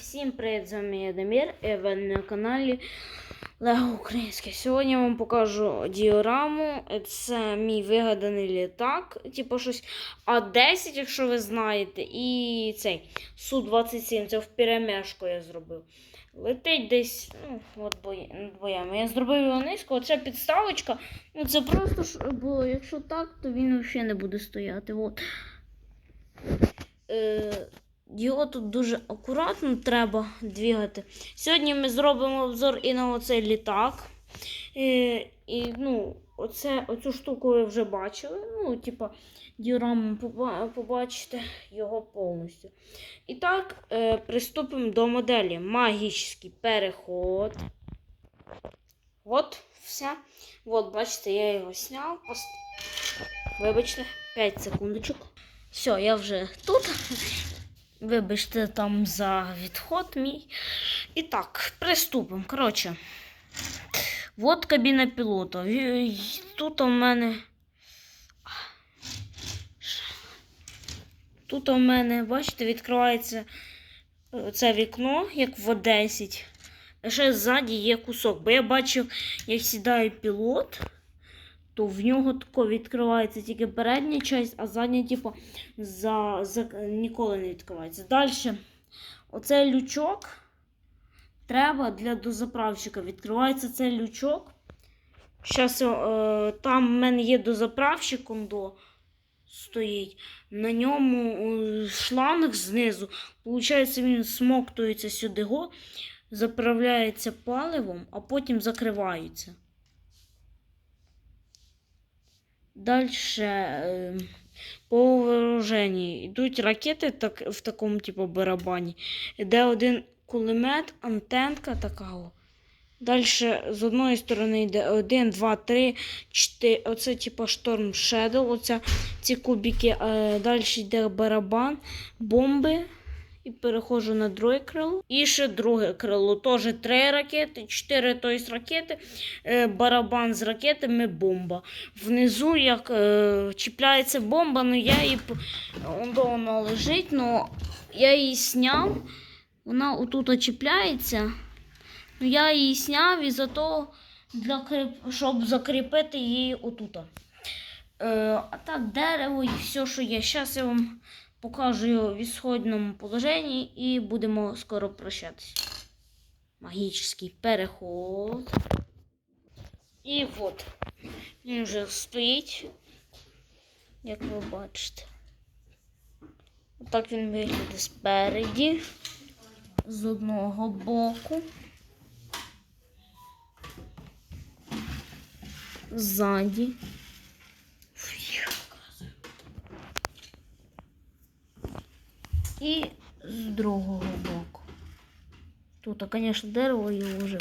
Всім привіт, з вами я Дамір, і ви на каналі Лего Українське. Сьогодні я вам покажу діораму. Це мій вигаданий літак, типу щось А10, якщо ви знаєте, і цей Су-27, це в перемешку я зробив. Летить десь, ну, от боями. Я зробив його низько, оце підставочка. Ну це просто, бо якщо так, то він взагалі не буде стояти. От. Е, його тут дуже акуратно треба двігати. Сьогодні ми зробимо обзор і на оцей літак. І, і ну, оце, оцю штуку ви вже бачили. Ну, типа, діораму побачите його повністю. І так, е, приступимо до моделі. Магічний переход. От, все. От, бачите, я його зняв. Вибачте, 5 секундочок. Все, я вже тут. Вибачте там за відход мій. І так, приступимо. Коротше, от кабіна пілота. Тут у мене. Тут у мене, бачите, відкривається е, це вікно, як в Одесі. А ще ззаді є кусок. Бо я бачив, як сідає пілот, то в нього тако відкривається тільки передня частина, а задня, типу, за, за, ніколи не відкривається. Далі, оцей лючок треба для дозаправщика. Відкривається цей лючок. Зараз е, там в мене є дозаправщик кондо стоїть. На ньому е, шланг знизу. Получається, він смоктується сюди, заправляється паливом, а потім закривається. Далі по вооруженні йдуть ракети так, в такому типу барабані. Іде один кулемет, антенка така. Далі з одної сторони йде 1, 2, 3, 4. Оце типу Storm Shadow. Оце ці кубики. Е, Далі йде барабан, бомби. І переходжу на друге крило. І ще друге крило. Теж три ракети, чотири тобто, ракети, е, барабан з ракетами, бомба. Внизу як е, чіпляється бомба, ну я її вона лежить, ну я її сняв. Вона отут чіпляється. Ну я її сняв і зато для щоб закріпити її отут. Е, а так, дерево і все, що є. Зараз я вам покажу його в ісходному положенні і будемо скоро прощатися. Магічний переход. І от. Він вже стоїть, як ви бачите. Отак він виглядає спереді, з одного боку. Ззаді. І з другого боку. Тут, звісно, дерево його вже.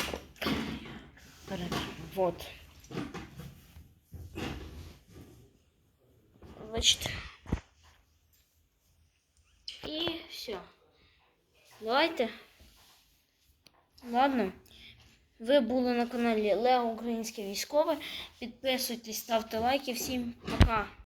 Вот. Бачите. І все. Давайте. Ладно. Ви були на каналі Лео Українське військове. Підписуйтесь, ставте лайки. Всім пока!